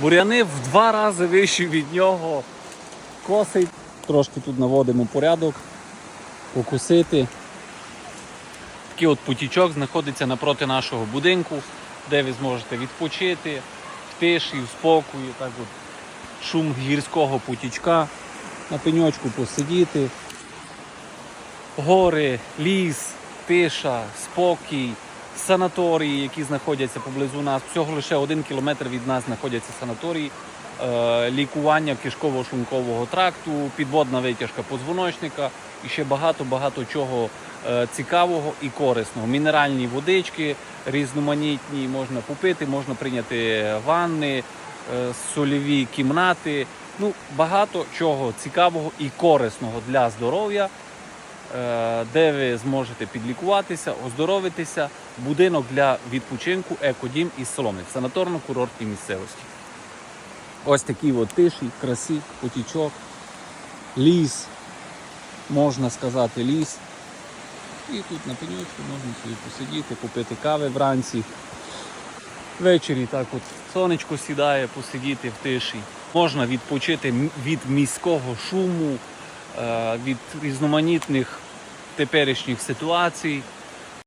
Буряни в два рази вищі від нього. Косить. Трошки тут наводимо порядок, покусити. Такий от потічок знаходиться напроти нашого будинку, де ви зможете відпочити в тиші, в спокої. Так от шум гірського потічка, на пеньочку посидіти. Гори, ліс, тиша, спокій, санаторії, які знаходяться поблизу нас. Всього лише один кілометр від нас знаходяться санаторії, е, лікування кишково-шлункового тракту, підводна витяжка позвоночника і ще багато-багато чого е, цікавого і корисного. Мінеральні водички різноманітні, можна попити, можна прийняти ванни, е, сольові кімнати. Ну, багато чого цікавого і корисного для здоров'я де ви зможете підлікуватися, оздоровитися. Будинок для відпочинку Екодім із Соломник, санаторно-курортній місцевості. Ось такий от тиші, красі, потічок, ліс, можна сказати, ліс. І тут на пеньочку можна собі посидіти, попити кави вранці. Ввечері так от сонечко сідає, посидіти в тиші. Можна відпочити від міського шуму, е, від різноманітних теперішніх ситуацій.